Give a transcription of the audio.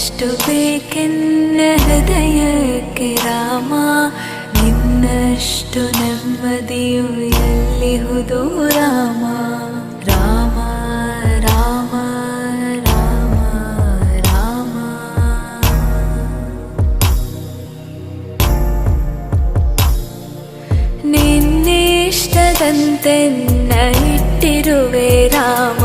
ಇನ್ನಷ್ಟು ಬೇಕೆನ್ನ ಹೃದಯಕ್ಕೆ ರಾಮ? ನಿನ್ನಷ್ಟು ನೆಮ್ಮದಿಯು ಎಲ್ಲಿಹುದು ರಾಮ? ರಾಮ ರಾಮ ರಾಮ ರಾಮ. ನಿನ್ನಿಷ್ಟದಂತೆ ಇಟ್ಟಿರುವೆ ರಾಮ.